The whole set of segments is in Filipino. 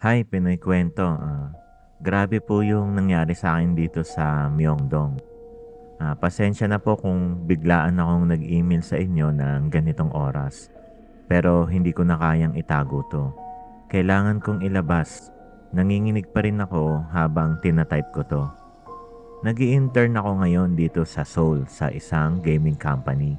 Hi, Pinoy Kwento. Ah, grabe po yung nangyari sa akin dito sa Myeongdong. Ah, pasensya na po kung biglaan akong nag-email sa inyo ng ganitong oras. Pero hindi ko na kayang itago to. Kailangan kong ilabas. Nanginginig pa rin ako habang tinatype ko to. nag intern ako ngayon dito sa Seoul sa isang gaming company.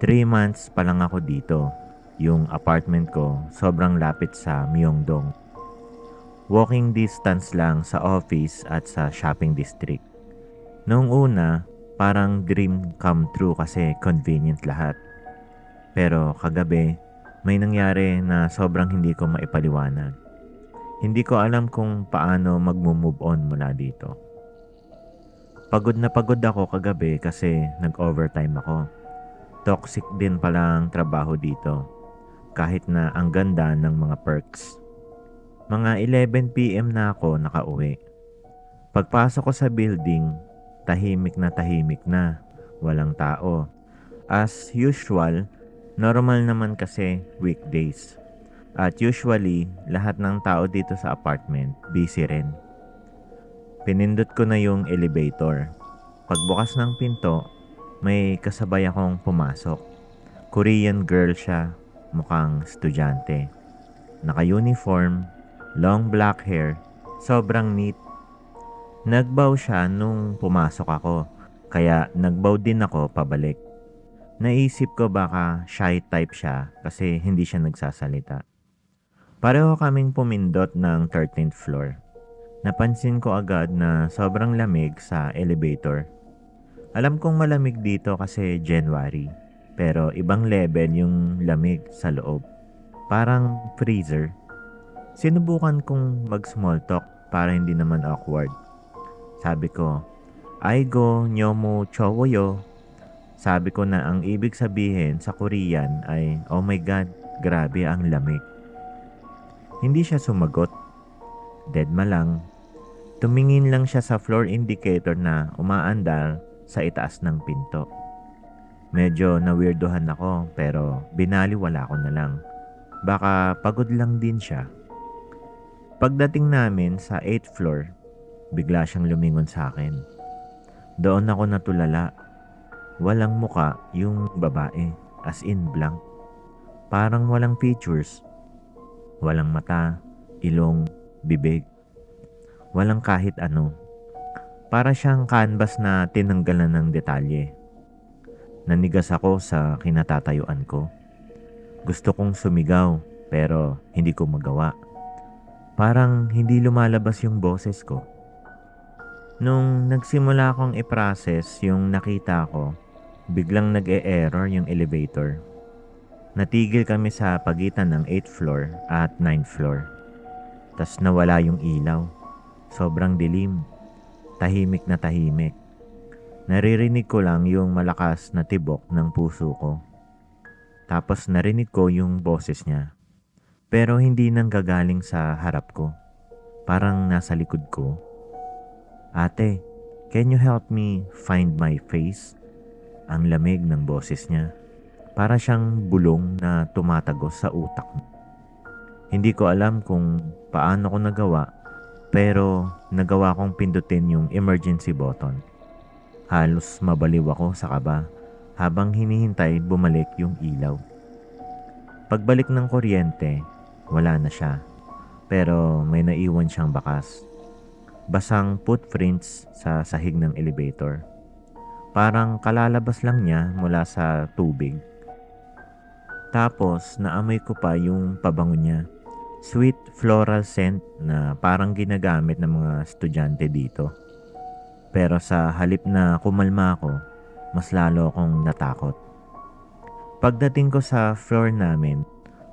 3 months pa lang ako dito. Yung apartment ko sobrang lapit sa Myeongdong. Walking distance lang sa office at sa shopping district. Noong una, parang dream come true kasi convenient lahat. Pero kagabi, may nangyari na sobrang hindi ko maipaliwanag. Hindi ko alam kung paano mag-move on mula dito. Pagod na pagod ako kagabi kasi nag-overtime ako. Toxic din pala ang trabaho dito. Kahit na ang ganda ng mga perks. Mga 11pm na ako nakauwi. Pagpasok ko sa building, tahimik na tahimik na. Walang tao. As usual, normal naman kasi weekdays. At usually, lahat ng tao dito sa apartment, busy rin. Pinindot ko na yung elevator. Pagbukas ng pinto, may kasabay akong pumasok. Korean girl siya, mukhang estudyante. Naka-uniform, long black hair, sobrang neat. Nagbow siya nung pumasok ako, kaya nagbow din ako pabalik. Naisip ko baka shy type siya kasi hindi siya nagsasalita. Pareho kaming pumindot ng 13th floor. Napansin ko agad na sobrang lamig sa elevator. Alam kong malamig dito kasi January, pero ibang level yung lamig sa loob. Parang freezer. Sinubukan kong mag-small talk para hindi naman awkward. Sabi ko, Aigo nyomo chowoyo. Sabi ko na ang ibig sabihin sa Korean ay, Oh my God, grabe ang lamig. Hindi siya sumagot. Deadma lang. Tumingin lang siya sa floor indicator na umaandar sa itaas ng pinto. Medyo na-weirdohan ako pero binaliwala ko na lang. Baka pagod lang din siya. Pagdating namin sa 8th floor, bigla siyang lumingon sa akin. Doon ako natulala. Walang muka yung babae, as in blank. Parang walang features. Walang mata, ilong, bibig. Walang kahit ano. Para siyang canvas na tinanggalan ng detalye. Nanigas ako sa kinatatayuan ko. Gusto kong sumigaw pero hindi ko magawa. Parang hindi lumalabas yung boses ko. Nung nagsimula akong i-process yung nakita ko, biglang nag-e-error yung elevator. Natigil kami sa pagitan ng 8th floor at 9th floor. Tas nawala yung ilaw. Sobrang dilim. Tahimik na tahimik. Naririnig ko lang yung malakas na tibok ng puso ko. Tapos narinig ko yung boses niya. Pero hindi nang gagaling sa harap ko. Parang nasa likod ko. Ate, can you help me find my face? Ang lamig ng boses niya. Para siyang bulong na tumatagos sa utak mo. Hindi ko alam kung paano ko nagawa pero nagawa kong pindutin yung emergency button. Halos mabaliw ako sa kaba habang hinihintay bumalik yung ilaw. Pagbalik ng kuryente, wala na siya. Pero may naiwan siyang bakas. Basang footprints sa sahig ng elevator. Parang kalalabas lang niya mula sa tubig. Tapos naamoy ko pa yung pabango niya. Sweet floral scent na parang ginagamit ng mga estudyante dito. Pero sa halip na kumalma ako, mas lalo akong natakot. Pagdating ko sa floor namin,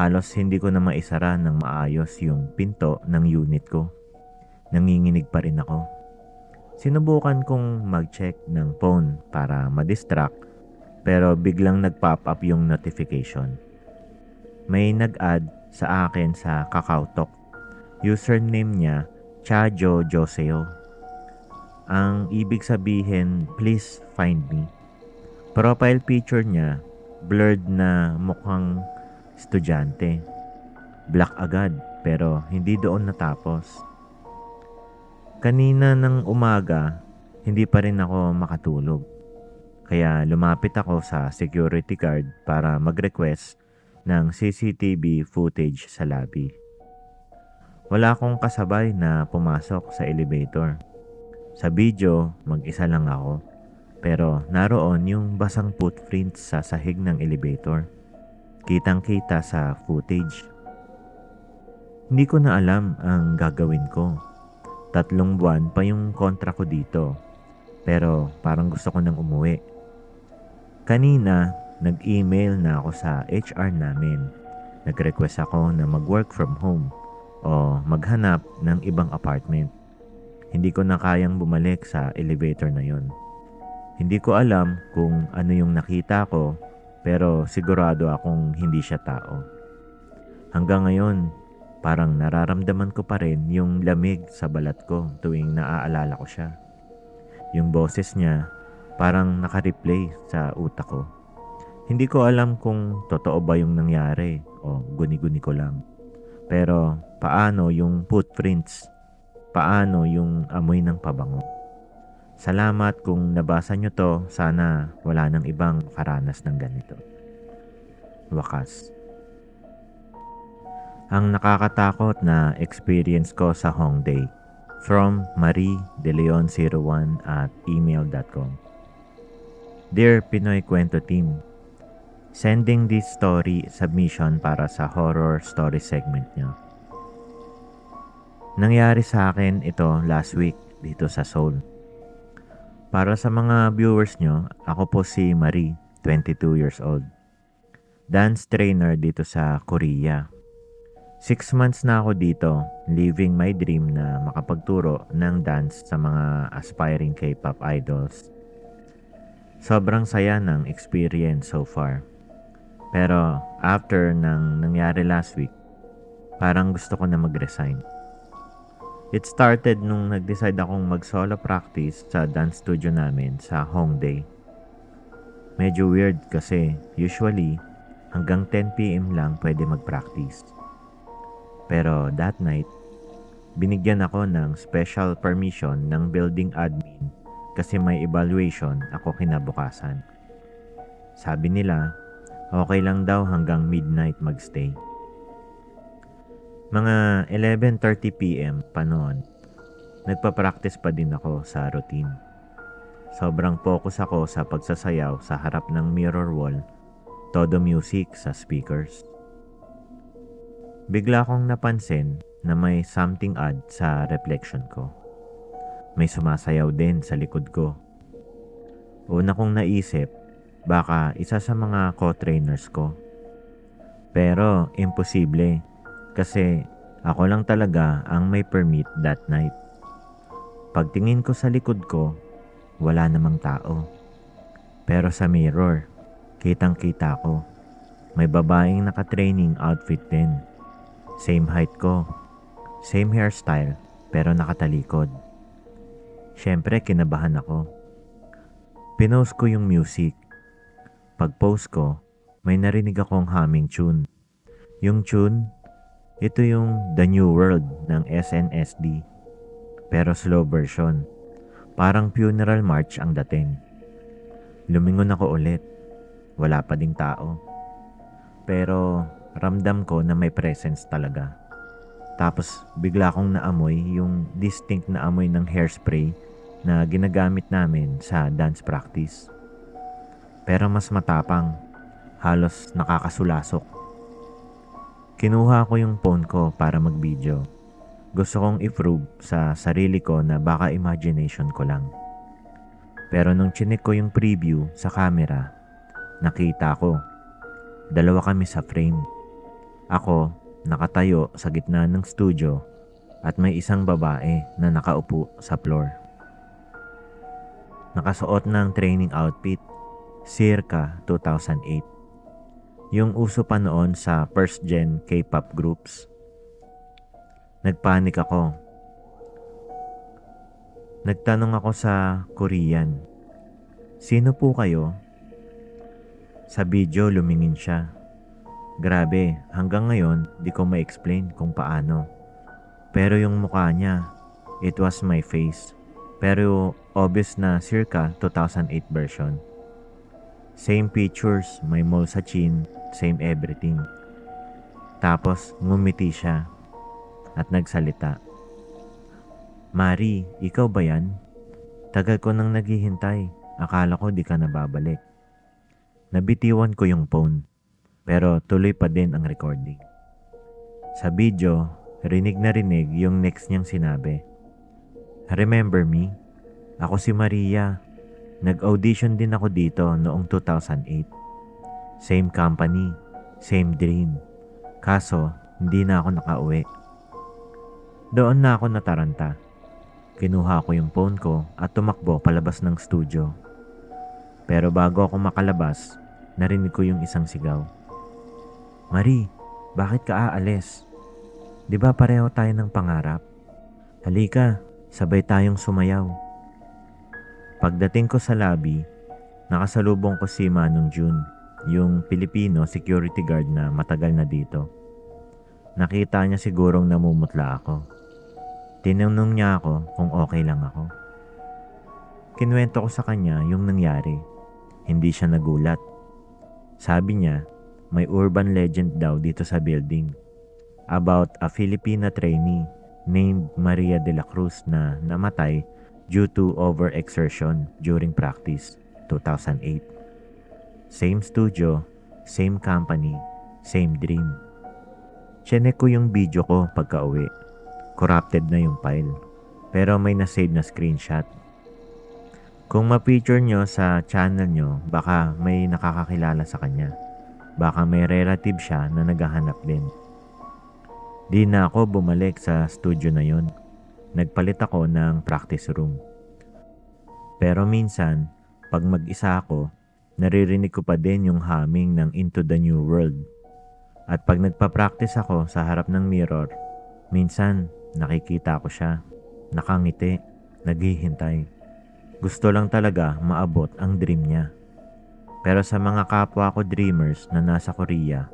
halos hindi ko na maisara ng maayos yung pinto ng unit ko. Nanginginig pa rin ako. Sinubukan kong mag-check ng phone para ma-distract pero biglang nag-pop up yung notification. May nag-add sa akin sa KakaoTalk. Username niya, Chajo Joseo. Ang ibig sabihin, please find me. Profile picture niya, blurred na mukhang estudyante. Black agad pero hindi doon natapos. Kanina ng umaga, hindi pa rin ako makatulog. Kaya lumapit ako sa security guard para mag-request ng CCTV footage sa lobby. Wala akong kasabay na pumasok sa elevator. Sa video, mag-isa lang ako. Pero naroon yung basang footprints sa sahig ng elevator. Kitang-kita sa footage. Hindi ko na alam ang gagawin ko. Tatlong buwan pa yung kontra ko dito. Pero parang gusto ko nang umuwi. Kanina, nag-email na ako sa HR namin. Nag-request ako na mag-work from home o maghanap ng ibang apartment. Hindi ko na kayang bumalik sa elevator na yon. Hindi ko alam kung ano yung nakita ko pero sigurado akong hindi siya tao. Hanggang ngayon, parang nararamdaman ko pa rin yung lamig sa balat ko tuwing naaalala ko siya. Yung boses niya parang naka-replay sa utak ko. Hindi ko alam kung totoo ba yung nangyari o guni-guni ko lang. Pero paano yung footprints? Paano yung amoy ng pabango? Salamat kung nabasa nyo to. Sana wala nang ibang karanas ng ganito. Wakas. Ang nakakatakot na experience ko sa Hongdae from Marie De Leon 01 at email.com Dear Pinoy Kwento Team, Sending this story submission para sa horror story segment nyo. Nangyari sa akin ito last week dito sa Seoul. Para sa mga viewers nyo, ako po si Marie, 22 years old. Dance trainer dito sa Korea. Six months na ako dito, living my dream na makapagturo ng dance sa mga aspiring K-pop idols. Sobrang saya ng experience so far. Pero after nang nangyari last week, parang gusto ko na mag-resign. It started nung nag-decide akong mag-solo practice sa dance studio namin sa Hongdae. Medyo weird kasi usually hanggang 10pm lang pwede mag-practice. Pero that night, binigyan ako ng special permission ng building admin kasi may evaluation ako kinabukasan. Sabi nila, okay lang daw hanggang midnight magstay. Mga 11.30pm pa noon, nagpa-practice pa din ako sa routine. Sobrang focus ako sa pagsasayaw sa harap ng mirror wall, todo music sa speakers. Bigla kong napansin na may something odd sa reflection ko. May sumasayaw din sa likod ko. Una kong naisip, baka isa sa mga co-trainers ko. Pero imposible kasi ako lang talaga ang may permit that night. Pagtingin ko sa likod ko, wala namang tao. Pero sa mirror, kitang kita ko. May babaeng naka-training outfit din. Same height ko. Same hairstyle, pero nakatalikod. Siyempre, kinabahan ako. Pinost ko yung music. Pag-post ko, may narinig akong humming tune. Yung tune, ito yung The New World ng SNSD. Pero slow version. Parang funeral march ang dating. Lumingon ako ulit. Wala pa ding tao. Pero ramdam ko na may presence talaga. Tapos bigla kong naamoy yung distinct na amoy ng hairspray na ginagamit namin sa dance practice. Pero mas matapang, halos nakakasulasok. Kinuha ko yung phone ko para mag-video. Gusto kong i-prove sa sarili ko na baka imagination ko lang. Pero nung chinik ko yung preview sa camera, nakita ko. Dalawa kami sa frame. Ako, nakatayo sa gitna ng studio at may isang babae na nakaupo sa floor. Nakasuot ng training outfit, circa 2008 yung uso pa noon sa first gen K-pop groups. Nagpanik ako. Nagtanong ako sa Korean, Sino po kayo? Sa video lumingin siya. Grabe, hanggang ngayon di ko ma-explain kung paano. Pero yung mukha niya, it was my face. Pero obvious na circa 2008 version. Same features, may mole sa chin, same everything. Tapos ngumiti siya at nagsalita. Mari, ikaw ba yan? Tagal ko nang naghihintay. Akala ko di ka nababalik. Nabitiwan ko yung phone. Pero tuloy pa din ang recording. Sa video, rinig na rinig yung next niyang sinabi. Remember me? Ako si Maria. Nag-audition din ako dito noong 2008. Same company, same dream. Kaso, hindi na ako nakauwi. Doon na ako nataranta. Kinuha ko yung phone ko at tumakbo palabas ng studio. Pero bago ako makalabas, narinig ko yung isang sigaw. Marie, bakit ka aalis? Di ba pareho tayo ng pangarap? Halika, sabay tayong sumayaw. Pagdating ko sa lobby, nakasalubong ko si Manong Jun, yung Pilipino security guard na matagal na dito. Nakita niya sigurong namumutla ako. Tinanong niya ako kung okay lang ako. Kinuwento ko sa kanya yung nangyari. Hindi siya nagulat. Sabi niya, may urban legend daw dito sa building about a Filipina trainee named Maria de la Cruz na namatay due to overexertion during practice 2008. Same studio, same company, same dream. Chinek ko yung video ko pagka uwi. Corrupted na yung file. Pero may na-save na screenshot. Kung ma-feature nyo sa channel nyo, baka may nakakakilala sa kanya. Baka may relative siya na naghahanap din. Di na ako bumalik sa studio na yon. Nagpalit ako ng practice room. Pero minsan, pag mag-isa ako, naririnig ko pa din yung humming ng Into the New World. At pag nagpa-practice ako sa harap ng mirror, minsan nakikita ko siya, nakangiti, naghihintay. Gusto lang talaga maabot ang dream niya. Pero sa mga kapwa ko dreamers na nasa Korea,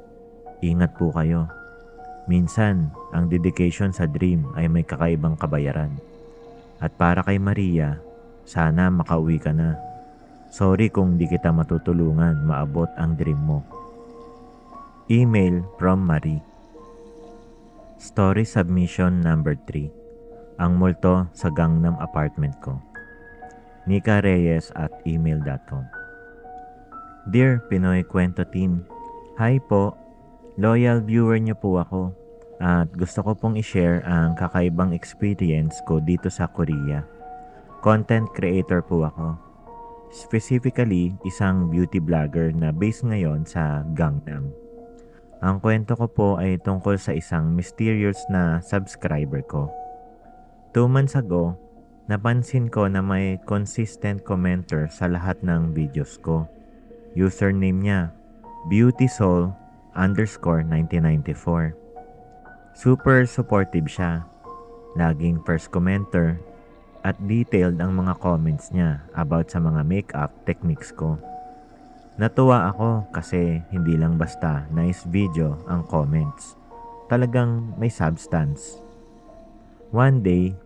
ingat po kayo. Minsan, ang dedication sa dream ay may kakaibang kabayaran. At para kay Maria, sana makauwi ka na. Sorry kung di kita matutulungan maabot ang dream mo. Email from Marie. Story submission number 3. Ang multo sa Gangnam apartment ko. Nika Reyes at email.com Dear Pinoy Kwento Team, Hi po, loyal viewer niyo po ako at gusto ko pong i-share ang kakaibang experience ko dito sa Korea. Content creator po ako. Specifically, isang beauty blogger na based ngayon sa Gangnam. Ang kwento ko po ay tungkol sa isang mysterious na subscriber ko. Two months ago, napansin ko na may consistent commenter sa lahat ng videos ko. Username niya, beautysoul underscore 1994. Super supportive siya. Laging first commenter at detailed ang mga comments niya about sa mga makeup techniques ko. Natuwa ako kasi hindi lang basta nice video ang comments. Talagang may substance. One day,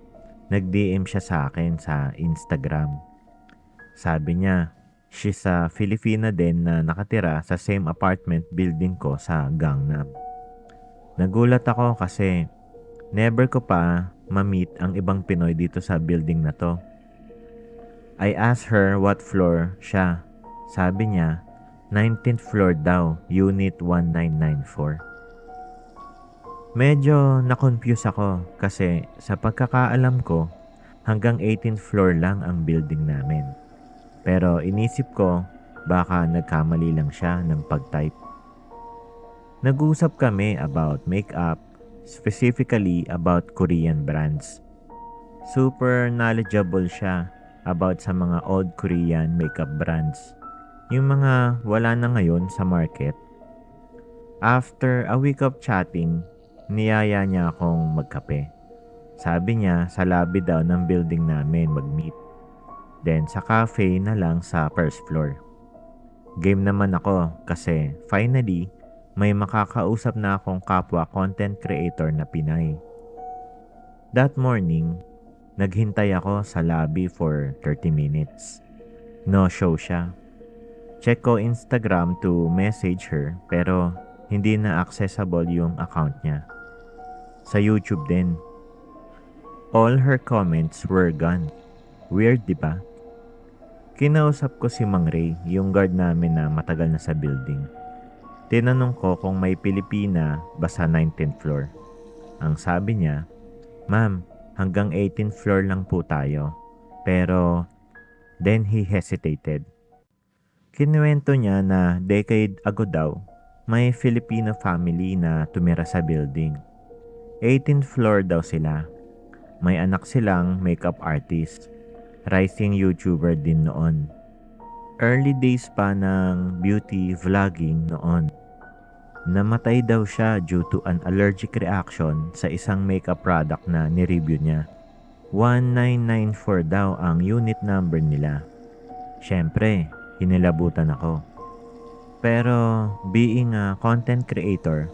nag-DM siya sa akin sa Instagram. Sabi niya, She's a Filipina din na nakatira sa same apartment building ko sa Gangnam. Nagulat ako kasi never ko pa ma-meet ang ibang Pinoy dito sa building na to. I asked her what floor siya. Sabi niya, 19th floor daw, unit 1994. Medyo na-confuse ako kasi sa pagkakaalam ko, hanggang 18th floor lang ang building namin. Pero inisip ko baka nagkamali lang siya ng pag-type. Nag-usap kami about makeup, specifically about Korean brands. Super knowledgeable siya about sa mga old Korean makeup brands. Yung mga wala na ngayon sa market. After a week of chatting, niyaya niya akong magkape. Sabi niya sa lobby daw ng building namin mag-meet. Then sa cafe na lang sa first floor. Game naman ako kasi finally may makakausap na akong kapwa content creator na Pinay. That morning, naghintay ako sa lobby for 30 minutes. No show siya. Check ko Instagram to message her pero hindi na accessible yung account niya. Sa YouTube din. All her comments were gone. Weird, di ba? Kinausap ko si Mang Ray, yung guard namin na matagal na sa building. Tinanong ko kung may Pilipina ba sa 19th floor. Ang sabi niya, Ma'am, hanggang 18th floor lang po tayo. Pero, then he hesitated. Kinuwento niya na decade ago daw, may Filipino family na tumira sa building. 18th floor daw sila. May anak silang makeup artist. Rising YouTuber din noon. Early days pa ng beauty vlogging noon. Namatay daw siya due to an allergic reaction sa isang makeup product na nireview niya. 1994 daw ang unit number nila. Siyempre, hinilabutan ako. Pero being a content creator,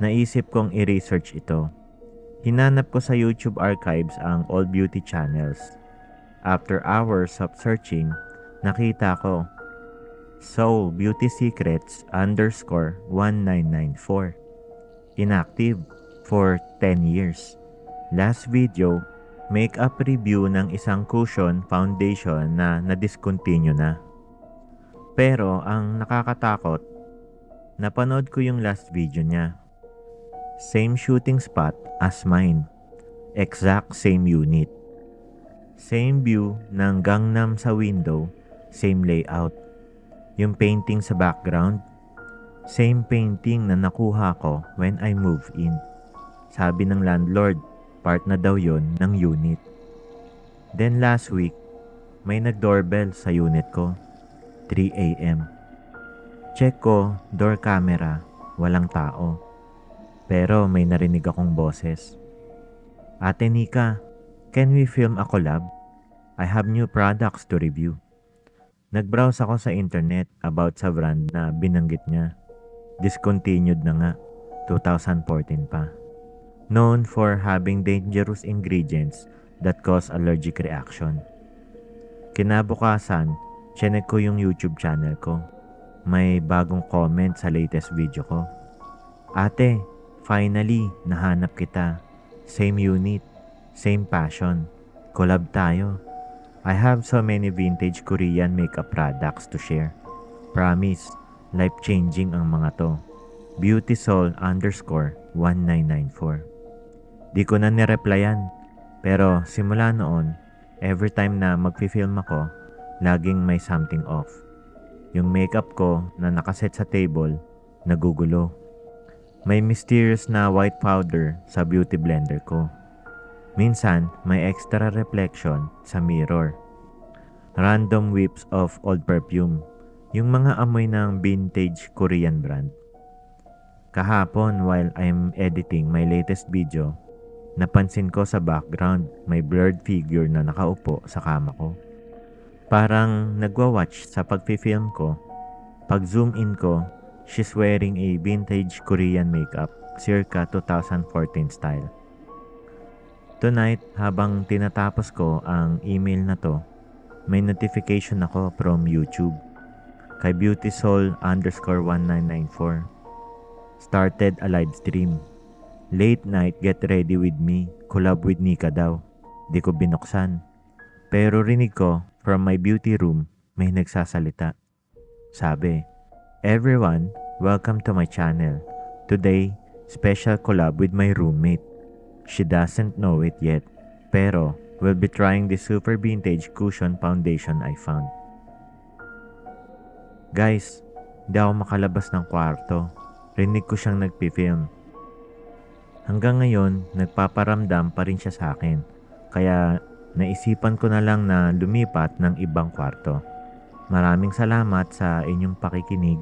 naisip kong i-research ito. Hinanap ko sa YouTube archives ang all beauty channels. After hours of searching, nakita ko Soul Beauty Secrets underscore 1994. Inactive for 10 years. Last video, makeup review ng isang cushion foundation na na-discontinue na. Pero ang nakakatakot, napanood ko yung last video niya. Same shooting spot as mine. Exact same unit. Same view ng Gangnam sa window, same layout. Yung painting sa background, same painting na nakuha ko when I move in. Sabi ng landlord, part na daw yon ng unit. Then last week, may nag-doorbell sa unit ko. 3 a.m. Check ko, door camera, walang tao. Pero may narinig akong boses. Ate Nika, can we film a collab? I have new products to review. Nag-browse ako sa internet about sa brand na binanggit niya. Discontinued na nga, 2014 pa. Known for having dangerous ingredients that cause allergic reaction. Kinabukasan, chinek ko yung YouTube channel ko. May bagong comment sa latest video ko. Ate, finally, nahanap kita. Same unit, same passion. Collab tayo. I have so many vintage Korean makeup products to share. Promise, life-changing ang mga to. Beauty Soul underscore 1994. Di ko na nireplyan. Pero simula noon, every time na magfi-film ako, laging may something off. Yung makeup ko na nakaset sa table, nagugulo. May mysterious na white powder sa beauty blender ko. Minsan, may extra reflection sa mirror. Random whips of old perfume. Yung mga amoy ng vintage Korean brand. Kahapon while I'm editing my latest video, napansin ko sa background may blurred figure na nakaupo sa kama ko. Parang nagwa-watch sa pagfi-film ko. Pag zoom in ko, she's wearing a vintage Korean makeup circa 2014 style. Tonight, habang tinatapos ko ang email na to, may notification ako from YouTube kay Beauty Soul underscore 1994. Started a live stream. Late night, get ready with me. Collab with Nika daw. Di ko binuksan. Pero rinig ko, from my beauty room, may nagsasalita. Sabi, Everyone, welcome to my channel. Today, special collab with my roommate. She doesn't know it yet, pero we'll be trying the super vintage cushion foundation I found. Guys, di ako makalabas ng kwarto. Rinig ko siyang nagpi-film. Hanggang ngayon, nagpaparamdam pa rin siya sa akin. Kaya naisipan ko na lang na lumipat ng ibang kwarto. Maraming salamat sa inyong pakikinig